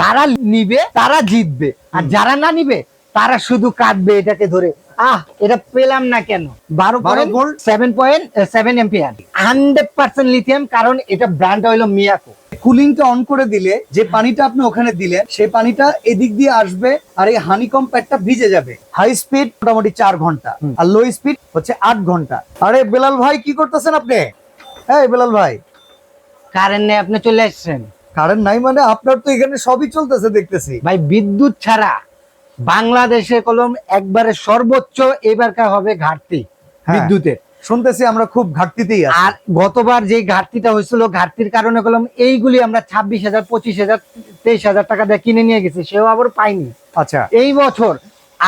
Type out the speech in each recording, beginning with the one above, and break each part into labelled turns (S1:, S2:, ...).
S1: যারা নিবে তারা জিতবে। আর যারা না নিবে তারা শুধু কাটবে এটাকে ধরে। আহ এটা পেলাম না কেন? বারো
S2: 12
S1: seven point seven ampere hundred percent lithium কারণ এটা ব্র্যান্ড হইল মিয়াকো
S2: কুলিংটা অন করে দিলে যে পানিটা আপনি ওখানে দিলেন সেই পানিটা এদিক দিয়ে আসবে আর এই হানিকম প্যাডটা ভিজে যাবে। হাই স্পিড মোটামুটি চার
S1: ঘণ্টা।
S2: আর লো স্পিড হচ্ছে আট ঘণ্টা। আরে বেলাল ভাই কি করতেছেন আপনি? হ্যাঁ বেলাল ভাই।
S1: কারেন্ট নেই আপনি চলে আসছেন।
S2: কারেন্ট নাই মানে আপনার তো এখানে সবই চলতেছে দেখতেছি।
S1: ভাই বিদ্যুৎ ছাড়া বাংলাদেশে কলম একবারে সর্বোচ্চ এবারকার হবে ঘাটতি
S2: হ্যাঁ।
S1: বিদ্যুতের।
S2: শুনতেছি আমরা খুব ঘাটতিতেই আছি।
S1: আর গতবার যে ঘাটতিটা হয়েছিল ঘাটতির কারণে কলম এইগুলি আমরা ছাব্বিশ হাজার পঁচিশ হাজার তেইশ হাজার টাকা দিয়ে কিনে নিয়ে গেছি সেও আবার পাইনি।
S2: আচ্ছা।
S1: এই বছর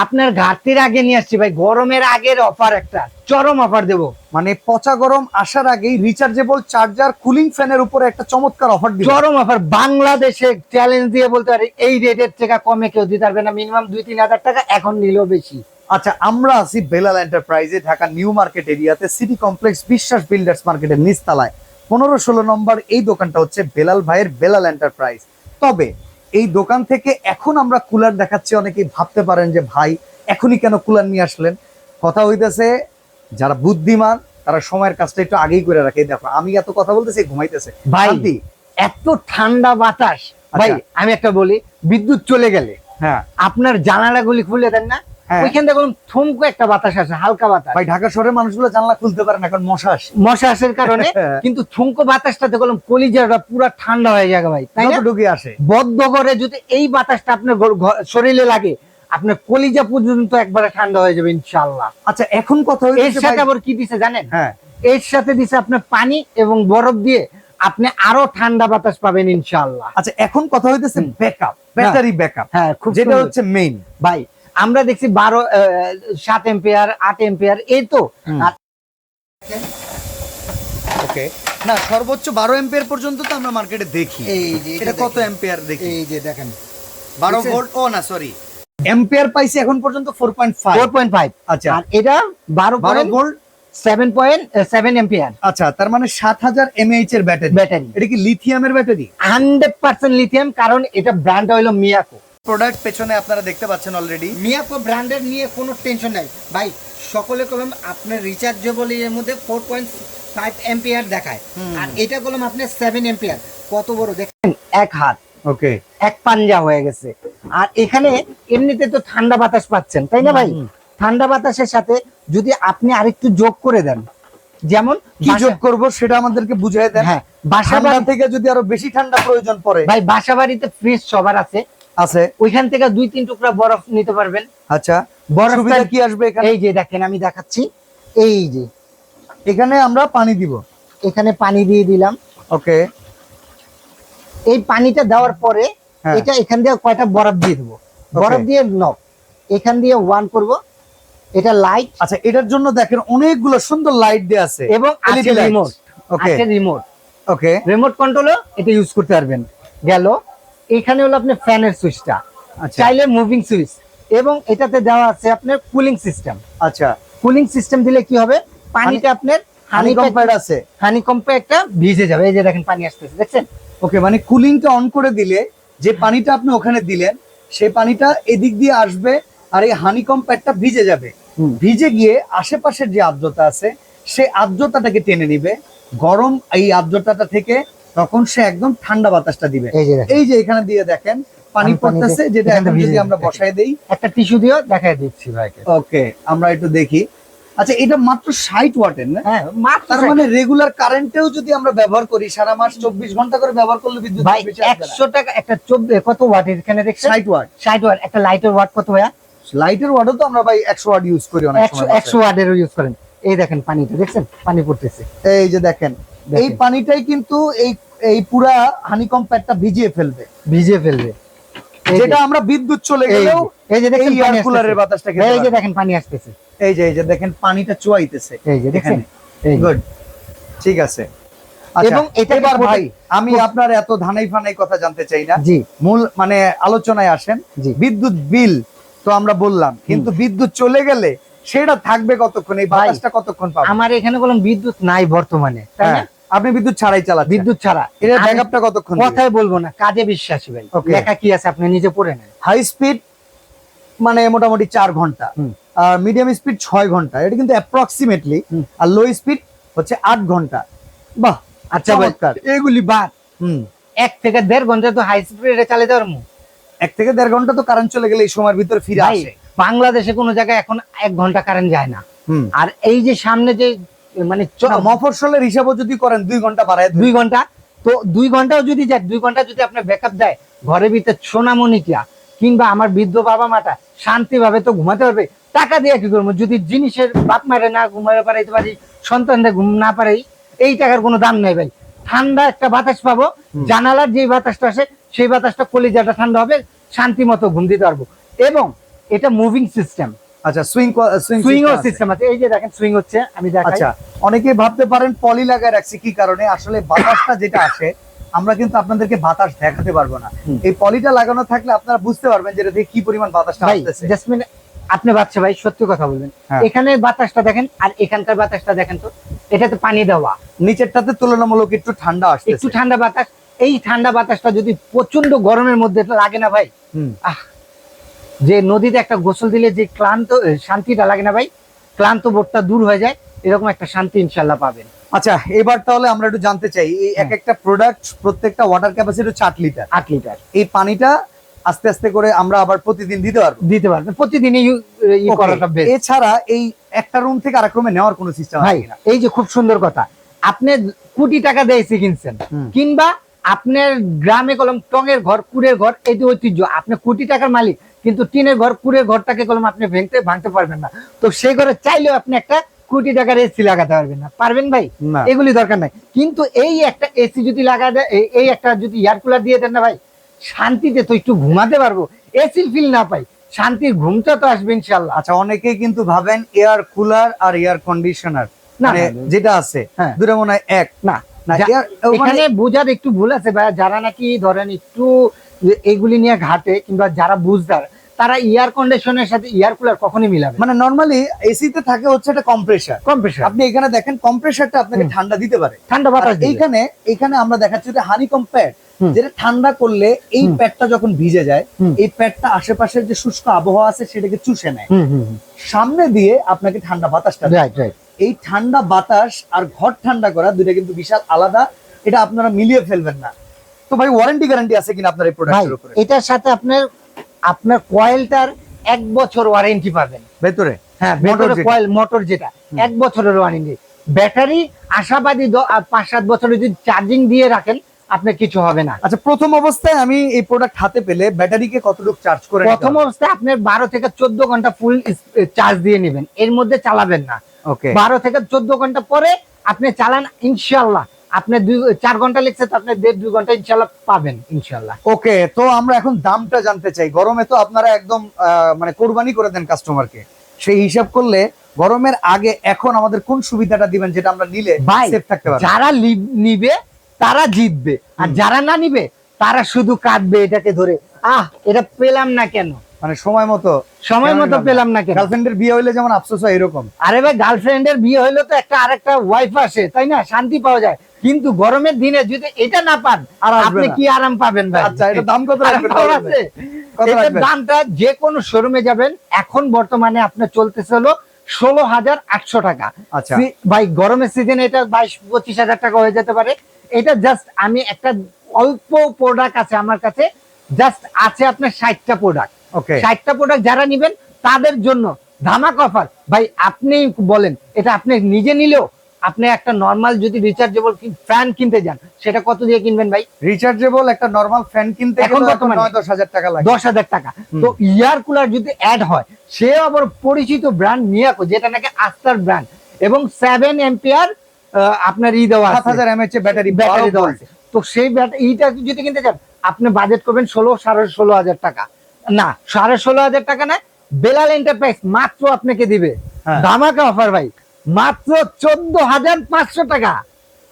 S1: আপনার ঘাটতির আগে নিয়ে আসছি ভাই। গরমের আগের অফার একটা। চরম অফার দেবো।
S2: মানে পচা গরম আসার আগেই রিচার্জেবল চার্জার কুলিং ফ্যানের উপরে একটা চমৎকার অফার দিল
S1: চরম অফার বাংলাদেশে চ্যালেঞ্জ দিয়ে বলতে পারি এই রেটের থেকে কমে কেউ দিতে পারবে না। মিনিমাম দুই তিন হাজার টাকা এখন নিলেও বেশি।
S2: আচ্ছা আমরা আছি বেলাল এন্টারপ্রাইজে ঢাকা নিউ মার্কেট এরিয়াতে সিটি কমপ্লেক্স বিশ্বাস বিল্ডার্স মার্কেটের নিচতলায়। পনেরো ষোলো নম্বর এই দোকানটা হচ্ছে বেলাল ভাইয়ের বেলাল এন্টারপ্রাইজ তবে এই দোকান থেকে এখন আমরা কুলার দেখাচ্ছি। অনেকেই ভাবতে পারেন যে ভাই এখনই কেন কুলার নিয়ে আসলেন? কথা হইতেছে যারা বুদ্ধিমান তারা সময়ের কাজটা একটু আগেই করে রাখে। দেখো আমি এত কথা বলতেছি ঘুমাইতেছে।
S1: ভাই এত ঠান্ডা বাতাস। ভাই
S2: আচ্ছা।
S1: আমি একটা বলি বিদ্যুৎ চলে গেলে
S2: হ্যাঁ।
S1: আপনার জানালাগুলি খুলে দেন না। ওইখান থেকে কোনো একটা বাতাস আসে হালকা বাতাস।
S2: ভাই ঢাকা শহরের মানুষগুলো জানলা খুলতে পারে না কারণ মশা আসে।
S1: মশা আসার কারণে
S2: হ্যাঁ।
S1: কিন্তু থমকো বাতাসটাতে কলম কলিজাটা পুরো ঠান্ডা হয়ে যাবে ভাই তাই না?
S2: যতটুকু আসে।
S1: বদ্ধ করে যদি এই বাতাসটা আপনার শরীরে লাগে আপনার কলিজা পর্যন্ত একবারে ঠান্ডা হয়ে যাবে ইনশাল্লাহ
S2: আচ্ছা এখন কথা
S1: এর সাথে আবার কি দিছে জানেন?
S2: হ্যাঁ।
S1: এর সাথে দিছে আপনার পানি এবং বরফ দিয়ে আপনি আরও ঠান্ডা বাতাস পাবেন ইনশাল্লাহ
S2: আচ্ছা এখন কথা হইতেছে। ব্যাকআপ ব্যাটারি ব্যাকআপ
S1: হ্যাঁ খুব
S2: যেটা হচ্ছে মেইন
S1: ভাই আমরা দেখছি বারো আহ, সাত এম্পিয়ার আট এম্পিয়ার এই তো।
S2: ওকে না সর্বোচ্চ বারো এম্পিয়ার পর্যন্ত তো আমরা মার্কেটে দেখি।
S1: এই যে
S2: এটা কত এম্পিয়ার দেখি?
S1: এই যে দেখেন।
S2: বারো ভোল্ট ও না সরি এম্পিয়ার পাইছি এখন পর্যন্ত four point five
S1: four point five
S2: আচ্ছা।
S1: আর এটা বারো
S2: বারো volt
S1: seven point seven ampere
S2: আচ্ছা তার মানে সাত হাজার এমএইচ এর ব্যাটারি
S1: ব্যাটারি
S2: এটা কি লিথিয়ামের ব্যাটারি
S1: হান্ড্রেড পার্সেন্ট লিথিয়াম কারণ এটা ব্র্যান্ড হইল মিয়াকো
S2: প্রোডাক্ট পেছনে আপনারা দেখতে পাচ্ছেন অলরেডি
S1: মিয়াকো ব্র্যান্ডের নিয়ে কোনো টেনশন নাই। ভাই সকলে কলম আপনার রিচার্জেবল এর মধ্যে ফোর পয়েন্ট ফাইভ এম্পিয়ার দেখায়। আর এটা কলম আপনার সেভেন এম্পিয়ার কত বড়? দেখেন এক হাত।
S2: ওকে।
S1: এক পাঞ্জা হয়ে গেছে। আর এখানে এমনিতে তো ঠান্ডা বাতাস পাচ্ছেন তাই না ভাই? ঠান্ডা বাতাসের সাথে যদি আপনি আরেকটু যোগ করে দেন যেমন
S2: কি যোগ করব সেটা আমাদেরকে বুঝিয়ে দেন।
S1: হ্যাঁ বাসা বাড়ি
S2: থেকে যদি আরও বেশি ঠান্ডা প্রয়োজন পড়ে।
S1: ভাই বাসা বাড়িতে ফ্রিজ সবার আছে।
S2: আছে।
S1: ওইখান থেকে দুই তিন টুকরা বরফ নিতে পারবেন।
S2: আচ্ছা
S1: বরফটা
S2: কি আসবে এখানে?
S1: এই যে দেখেন আমি দেখাচ্ছি। এই যে।
S2: এখানে আমরা পানি দিব।
S1: এখানে পানি দিয়ে দিলাম।
S2: ওকে।
S1: এই পানিটা দেওয়ার পরে
S2: হ্যাঁ।
S1: এটা এখান দিয়ে কয়টা বরফ দিয়ে দেবো? বরফ দিয়ে নক এখান দিয়ে ওয়ান করব। এটা লাইট
S2: আচ্ছা এটার জন্য দেখেন অনেকগুলো সুন্দর লাইট দেয়া আছে।
S1: এবং। Remote
S2: okay.
S1: Remote
S2: okay.
S1: Remote কন্ট্রোলও এটা ইউজ করতে পারবেন। গেল। এখানে হলো আপনার ফ্যানের সুইচটা।
S2: আচ্ছা।
S1: চাইলে মুভিং সুইচ। এবং এটাতে দেওয়া আছে আপনার কুলিং সিস্টেম।
S2: আচ্ছা।
S1: কুলিং সিস্টেম দিলে কি হবে? পানিটা আপনার হানি
S2: আছে।
S1: হানি একটা ভিজে যাবে। এই যে দেখেন পানি আসতেছে দেখছেন?
S2: ওকে মানে কুলিংটা অন করে দিলে যে পানিটা আপনি ওখানে দিলেন সেই পানিটা এদিক দিয়ে আসবে আর এই হানিকম প্যাডটা ভিজে যাবে। ভিজে গিয়ে আশেপাশের যে আর্দ্রতা আছে সেই আর্দ্রতাটাকে টেনে নিবে। গরম এই আর্দ্রতাটা থেকে তখন সে একদম ঠান্ডা বাতাসটা দিবে।
S1: এই যে
S2: এখানে দিয়ে দেখেন পানি পড়তেছে যেটা এখন যদি আমরা বসায় দেই।
S1: একটা টিস্যু দিয়েও দেখাই দিচ্ছি ভাইকে।
S2: ওকে আমরা একটু দেখি। আচ্ছা এটা মাত্র ষাট ওয়াটের না?
S1: হ্যাঁ
S2: তার মানে রেগুলার কারেন্টেও যদি আমরা ব্যবহার করি সারা মাস চব্বিশ ঘণ্টা করে ব্যবহার করলে বিদ্যুৎ
S1: একশো টাকা একটা কত ওয়াট এখানে দেখছেন?
S2: ষাট ওয়াট।
S1: ষাট ওয়াট একটা লাইটের ওয়াট কত ভাইয়া?
S2: লাইটের ওয়াটও তো আমরা ভাই একশো ওয়াট ইউজ করি অনেক
S1: একশো
S2: সময়
S1: একশো ওয়াটের ইউজ করেন। এই দেখেন পানিটা দেখছেন? পানি পড়তেছে।
S2: এই যে দেখেন। এই পানিটাই কিন্তু এই এই পুরা হানিকম প্যাডটা ভিজিয়ে ফেলবে।
S1: ভিজে ফেলবে।
S2: যেটা আমরা বিদ্যুৎ চলে গেলেও
S1: এই যে দেখেন
S2: এয়ার কুলারের বাতাসটা
S1: এই যে দেখেন পানি আসতেছে।
S2: এই যে এই যে দেখেন পানিটা চুয়াইতেছে।
S1: এই যে। এই
S2: গুড ঠিক আছে। আচ্ছা,
S1: এবং
S2: এবার ভাই আমি আপনার এত ধানাই ফানাই কথা জানতে চাই না।
S1: জি।
S2: মূল মানে আলোচনায় আসেন। বিদ্যুৎ বিল তো আমরা বললাম কিন্তু বিদ্যুৎ চলে গেলে সেটা থাকবে কতক্ষণ? এই বাতাসটা কতক্ষণ পাবো?
S1: আমার এখানে কোনো বিদ্যুৎ নাই বর্তমানে তাই না?
S2: হ্যাঁ, আপনি বিদ্যুৎ ছাড়াই চালাচ্ছেন।
S1: বিদ্যুৎ ছাড়া।
S2: ব্যাকআপটা কতক্ষণ
S1: কথাই বলব না কাজে বিশ্বাসী ভাই. লেখা কি আছে আপনি নিজে পড়ে নেন।
S2: হাই স্পিড মানে মোটামুটি চার
S1: ঘণ্টা।
S2: আর মিডিয়াম স্পিড ছয় ঘণ্টা। এটা কিন্তু অ্যাপ্রক্সিমেটলি আর লো স্পিড হচ্ছে আট ঘণ্টা। বাহ
S1: আচ্ছা। এগুলি বাদ। এক থেকে দেড় ঘণ্টা তো হাই স্পিডে চালাতে পারব
S2: এক থেকে দেড় ঘণ্টা তো কারেন্ট চলে গেলে এই সময়ের ভিতরে ফিরে আসে।
S1: বাংলাদেশে কোনো জায়গায় এখন এক ঘণ্টা কারেন্ট যায় না। আর এই যে সামনে যে মানে
S2: মফস্বলের হিসাবও যদি করেন দুই ঘণ্টা বাড়ায় দুই
S1: ঘণ্টা? তো দুই ঘন্টাও যদি যায় দুই ঘণ্টা যদি আপনার ব্যাকআপ দেয় ঘরের ভিতরে সোনামণিটা কিংবা আমার বৃদ্ধ বাবা মাটা শান্তিভাবে তো ঘুমাতে পারবে টাকা দিয়ে কি করব? যদি জিনিসের বাপ মারে না ঘুমাতে পারাইতে পারি সন্তানদের ঘুম না পারে এই টাকার কোনো দাম নেই ভাই। ঠান্ডা একটা বাতাস পাবো জানালার যে বাতাসটা আসে সেই বাতাসটা কলিজাটা ঠান্ডা হবে শান্তি মতো ঘুম দিতে পারব। এবং এটা মুভিং সিস্টেম
S2: আচ্ছা সুইং সুইং
S1: সুইং সিস্টেম আছে। এই যে দেখেন সুইং হচ্ছে আমি দেখাই।
S2: আচ্ছা অনেকে ভাবতে পারেন পলি লাগায় রাখছি কি কারণে? আসলে বাতাসটা যেটা আসে আমরা কিন্তু আপনাদেরকে বাতাস দেখাতে পারব না। এই পলিটা লাগানো থাকলে আপনারা বুঝতে পারবেন যে এটা থেকে কি পরিমাণ বাতাসটা আসতেছে।
S1: জাসমিন আপনি বাচ্চা ভাই সত্যি কথা বলবেন।
S2: হ্যাঁ।
S1: এখানে বাতাসটা দেখেন আর এখানকার বাতাসটা দেখেন তো এটাতে পানি দেওয়া।
S2: নিচেরটাতে তুলনামূলক একটু ঠান্ডা
S1: একটু ঠান্ডা বাতাস এই ঠান্ডা বাতাসটা যদি প্রচণ্ড গরমের মধ্যে লাগে না ভাই। আহ যে নদীতে একটা গোসল দিলে যে ক্লান্ত শান্তিটা লাগে না ভাই। ক্লান্ত বোধটা দূর হয়ে যায় এরকম একটা শান্তি ইনশাল্লাহ পাবেন।
S2: আচ্ছা এবার তাহলে আমরা একটু জানতে চাই এই এক
S1: হ্যাঁ।
S2: একটা প্রোডাক্ট প্রত্যেকটা ওয়াটার ক্যাপাসিটি হচ্ছে আট লিটার
S1: আট লিটার
S2: এই পানিটা আস্তে আস্তে করে আমরা আবার প্রতিদিন দিতে পারব?
S1: দিতে পারবেন প্রতিদিনই করাটা
S2: এছাড়া এই একটা রুম থেকে আরেক রুমে নেওয়ার কোনো সিস্টেম
S1: ভাই এই যে খুব সুন্দর কথা। আপনি কোটি টাকা দিয়ে এসি কিনছেন কিংবা আপনার গ্রামে কলম টঙের ঘর কুড়ের ঘর এটি ঐতিহ্য। আপনি কোটি টাকার মালিক। কিন্তু টিনের ঘর কুড়ে ঘরটাকে কলম আপনি ভেঙতে ভাঙতে পারবেন না। তো সেই ঘরে চাইলেও আপনি একটা কোটি টাকার এসি লাগাতে পারবেন না। পারবেন ভাই? এগুলি দরকার নাই। কিন্তু এই একটা এসি যদি লাগা দেয় এই- একটা যদি এয়ার কুলার দিয়ে দেন না ভাই শান্তিতে তো একটু ঘুমাতে পারব। এসির ফিল না পাই। শান্তির ঘুমটা তো আসবে ইনশাল্লাহ
S2: আচ্ছা অনেকেই কিন্তু ভাবেন এয়ার কুলার আর এয়ার কন্ডিশনার মানে যেটা আছে
S1: হ্যাঁ।
S2: দুটো মনে হয় এক।
S1: না।
S2: মানে
S1: এখানে বোঝার একটু ভুল আছে ভাই। যারা নাকি ধরেন একটু এগুলি নিয়ে ঘাটে কিংবা যারা বুঝদার তারা এয়ার কন্ডিশনের সাথে এয়ার কুলার কখনই মিলাবে
S2: মানে নরমালি এসিতে থাকে হচ্ছে একটা কম্প্রেসার
S1: কম্প্রেসার
S2: আপনি এখানে দেখেন কম্প্রেসারটা আপনাকে ঠান্ডা দিতে পারে।
S1: ঠান্ডা বাতাস।
S2: এইখানে এইখানে আমরা দেখাচ্ছি যে হানি প্যাড যেটা ঠান্ডা করলে এই প্যাডটা যখন ভিজে যায় এই প্যাডটা আশেপাশের যে শুষ্ক আবহাওয়া আছে সেটাকে চুষে নেয়। সামনে দিয়ে আপনাকে ঠান্ডা বাতাসটা।
S1: রাইট রাইট
S2: এই ঠান্ডা বাতাস আর ঘর ঠান্ডা করা দুটা কিন্তু বিশাল আলাদা। এটা আপনারা মিলিয়ে ফেলবেন না। তো ভাই ওয়ারেন্টি গ্যারান্টি আছে কিনা আপনার এই প্রোডাক্টের উপরে?
S1: এটার সাথে আপনার আপনার কয়েলটার এক বছর ওয়ারেন্টি পাবেন।
S2: ভেতরে?
S1: হ্যাঁ
S2: যেটা।
S1: কয়েল মোটর যেটা এক বছরের ওয়ারেন্টি ব্যাটারি আশাবাদী পাঁচ সাত বছরে যদি চার্জিং দিয়ে রাখেন আপনার কিছু হবে না।
S2: আচ্ছা প্রথম অবস্থায় আমি এই প্রোডাক্ট হাতে পেলে ব্যাটারিকে কতটুকু চার্জ করে
S1: প্রথম অবস্থায় আপনি বারো থেকে চোদ্দ ঘণ্টা ফুল চার্জ দিয়ে নেবেন। এর মধ্যে চালাবেন না।
S2: ওকে
S1: বারো থেকে চোদ্দ ঘণ্টা পরে আপনি চালান ইনশাল্লাহ আপনি দুই চার ঘণ্টা লিখছে তো আপনি দেড় দুই ঘণ্টা ইনশাল্লাহ পাবেন ইনশাল্লাহ।
S2: ওকে তো আমরা এখন দামটা জানতে চাই। গরমে তো আপনারা একদম মানে কোরবানি করে দেন কাস্টমারকে সেই হিসাব করলে গরমের আগে এখন আমাদের কোন সুবিধাটা দিবেন যেটা আমরা নিলে সেফ থাকতে পারব?
S1: যারা নিবে তারা জিতবে। আর যারা না নিবে তারা শুধু কাটবে এটাকে ধরে। আহ এটা পেলাম না কেন?
S2: মানে সময় মতো।
S1: সময় মতো পেলাম না কেন?
S2: গার্লফ্রেন্ডের বিয়ে হইলে যেমন আফসোস হয় এরকম।
S1: আরে ভাই গার্লফ্রেন্ডের বিয়ে হইল তো একটা আরেকটা ওয়াইফ আসে তাই না? শান্তি পাওয়া যায়। কিন্তু গরমের দিনে যদি এটা না পান
S2: আর
S1: আপনি কি আরাম পাবেন ভাই?
S2: আচ্ছা এটা দাম কত
S1: আছে? দামটা যে কোনো শোরুমে যাবেন এখন বর্তমানে আপনার চলতেছে হলো ষোলো হাজার আটশো টাকা।
S2: আচ্ছা।
S1: ভাই গরমের সিজনে এটা বাইশ পঁচিশ হাজার টাকা হয়ে যেতে পারে। এটা জাস্ট আমি একটা অল্প প্রোডাক্ট আছে আমার কাছে জাস্ট আছে আপনার ষাটটা প্রোডাক্ট
S2: ওকে
S1: ষাটটা প্রোডাক্ট যারা নিবেন তাদের জন্য ধামাক অফার ভাই আপনি বলেন এটা আপনি নিজে নিলেও আপনি একটা নর্মাল যদি রিচার্জেবল ফ্যান কিনতে যান সেটা কত দিয়ে কিনবেন ভাই?
S2: রিচার্জেবল একটা নরমাল ফ্যান কিনতে
S1: এখন বর্তমানে?
S2: দশ হাজার টাকা লাগে।
S1: দশ হাজার টাকা। তো ইয়ার কুলার যদি অ্যাড হয় সে আবার পরিচিত ব্র্যান্ড মিয়াকো যেটা নাকি আস্তার ব্র্যান্ড এবং সেভেন এম্পিয়ার আপনার ই দেওয়া
S2: সাত
S1: আছে
S2: হাজার এমএচ ব্যাটারি
S1: ব্যাটারি দেওয়া আছে। তো সেই ব্যাটারি এইটা যদি কিনতে চান আপনি বাজেট করবেন ষোলো সাড়ে ষোলো হাজার টাকা। না সাড়ে ষোলো হাজার টাকা না বেলাল এন্টারপ্রাইজ মাত্র আপনাকে দিবে।
S2: হ্যাঁ।
S1: ধামাকা অফার ভাই। মাত্র চোদ্দ হাজার পাঁচশো টাকা।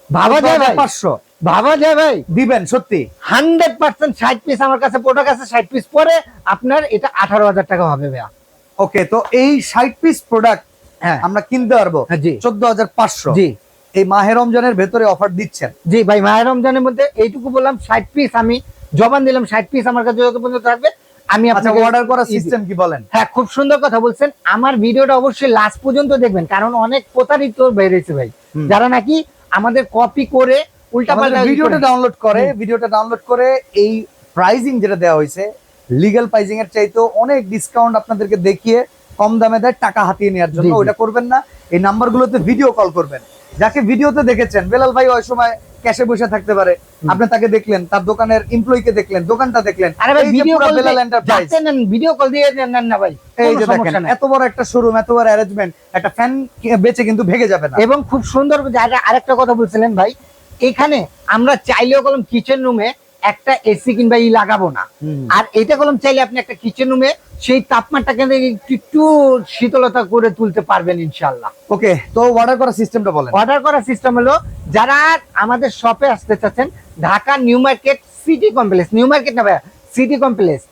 S1: ভাবা যায় ভাই।
S2: পাঁচশো।
S1: ভাবা যায় ভাই।
S2: দিবেন সত্যি।
S1: হান্ড্রেড পার্সেন্ট ষাট পিস আমার কাছে প্রোডাক্ট আছে ষাট পিস পরে আপনার এটা আঠারো হাজার টাকা হবে ভাইয়া।
S2: ওকে তো এই ষাট পিস প্রোডাক্ট
S1: হ্যাঁ।
S2: আমরা কিনতে পারব?
S1: হ্যাঁ, জি।
S2: চোদ্দ হাজার পাঁচশো।
S1: জি।
S2: এই মাহে রমজানের ভেতরে অফার দিচ্ছেন?
S1: জি ভাই মায়ের রমজানের মধ্যে এইটুকু বললাম ষাট পিস আমি জবান দিলাম ষাট পিস আমার কাছে যত পর্যন্ত থাকবে। আমি
S2: আচ্ছা
S1: আপনাকে
S2: অর্ডার করার সিস্টেম কি বলেন?
S1: হ্যাঁ খুব সুন্দর কথা বলছেন। আমার ভিডিওটা অবশ্যই লাস্ট পর্যন্ত দেখবেন কারণ অনেক প্রতারিত বেরিয়েছে ভাই। যারা নাকি আমাদের কপি করে উল্টা
S2: আমাদের ভিডিওটা ডাউনলোড করে। ভিডিওটা ডাউনলোড করে এই প্রাইজিং যেটা দেওয়া হয়েছে লিগ্যাল প্রাইজিং এর চাইতেও অনেক ডিসকাউন্ট আপনাদেরকে দেখিয়ে কম দামে দেয় টাকা হাতিয়ে নেওয়ার জন্য। ওটা করবেন না। এই নাম্বারগুলোতে ভিডিও কল করবেন। যাকে ভিডিওতে দেখেছেন বেলাল ভাই ওই সময় ক্যাশে বসে থাকতে পারে। আপনি তাকে দেখলেন তার দোকানের এমপ্লয়িকে দেখলেন দোকানটা দেখলেন।
S1: আরে ভাই video call
S2: Belal enterprise
S1: video call দিয়ে নেন না ভাই
S2: এই যে দেখেন এত বড় একটা শোরুম এত বড় অ্যারেঞ্জমেন্ট একটা ফ্যান বেচে কিন্তু ভেঙে যাবে না।
S1: এবং খুব সুন্দর জায়গা আরেকটা কথা বলছিলেন ভাই এখানে আমরা চাইলেও কলম কিচেন রুমে একটা এসি কিংবা ই লাগাবো না। আর এটা কলম চাইলে আপনি একটা কিচেন রুমে সেই তাপমাত্রাকে একটু শীতলতা করে তুলতে পারবেন ইনশাল্লাহ
S2: ওকে তো অর্ডার করার সিস্টেমটা বলেন।
S1: অর্ডার করার সিস্টেম হলো যারা আমাদের শপে আসতে চাচ্ছেন Dhaka new market city complex new market না ভাইয়া সিটি কমপ্লেক্স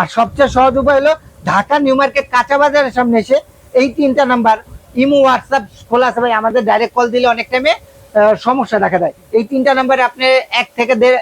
S1: আর সবচেয়ে সহজ উপায় হলো ঢাকা নিউ মার্কেট কাঁচা বাজারের সামনে এসে এই তিনটা নাম্বার ইমো হোয়াটসঅ্যাপ খোলা আছে ভাই আমাদের ডাইরেক্ট কল দিলে অনেক টাইমে সমস্যা দেখা দেয়। এই তিনটা নাম্বারে আপনি এক থেকে দেড়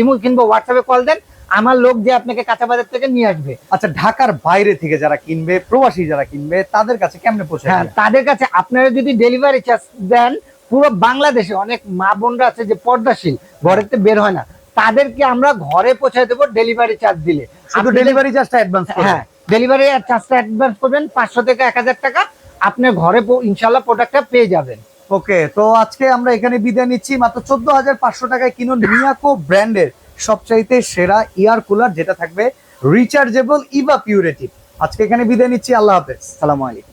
S1: ইমো কিংবা হোয়াটসঅ্যাপে কল দেন আমার লোক যে আপনাকে কাঁচা বাজার থেকে নিয়ে আসবে।
S2: আচ্ছা ঢাকার বাইরে থেকে যারা কিনবে প্রবাসী যারা কিনবে তাদের কাছে কেমনে পৌঁছে
S1: হ্যাঁ তাদের কাছে আপনারা যদি ডেলিভারি চার্জ দেন পুরো বাংলাদেশে অনেক মা বোনরা আছে যে পর্দাশীল ঘরেতে বের হয় না। তাদেরকে আমরা ঘরে পৌঁছে দেবো ডেলিভারি চার্জ দিলে।
S2: শুধু ডেলিভারি চার্জটা অ্যাডভান্স
S1: হ্যাঁ ডেলিভারি চার্জটা অ্যাডভান্স করবেন পাঁচশো থেকে এক হাজার টাকা। আপনি ঘরে ইনশাল্লাহ প্রোডাক্টটা পেয়ে যাবেন।
S2: ওকে, তো আজকে আমরা এখানে বিদায় নিচ্ছি। মাত্র চোদ্দ হাজার পাঁচশো টাকায় কিনুন মিয়াকো ব্র্যান্ডের সবচাইতে সেরা ইয়ার কুলার যেটা থাকবে রিচার্জেবল ইভা পিউরেটিভ আজকে এখানে বিদায় নিচ্ছি। আল্লাহ হাফেজ।
S1: সালামু আলাইকুম।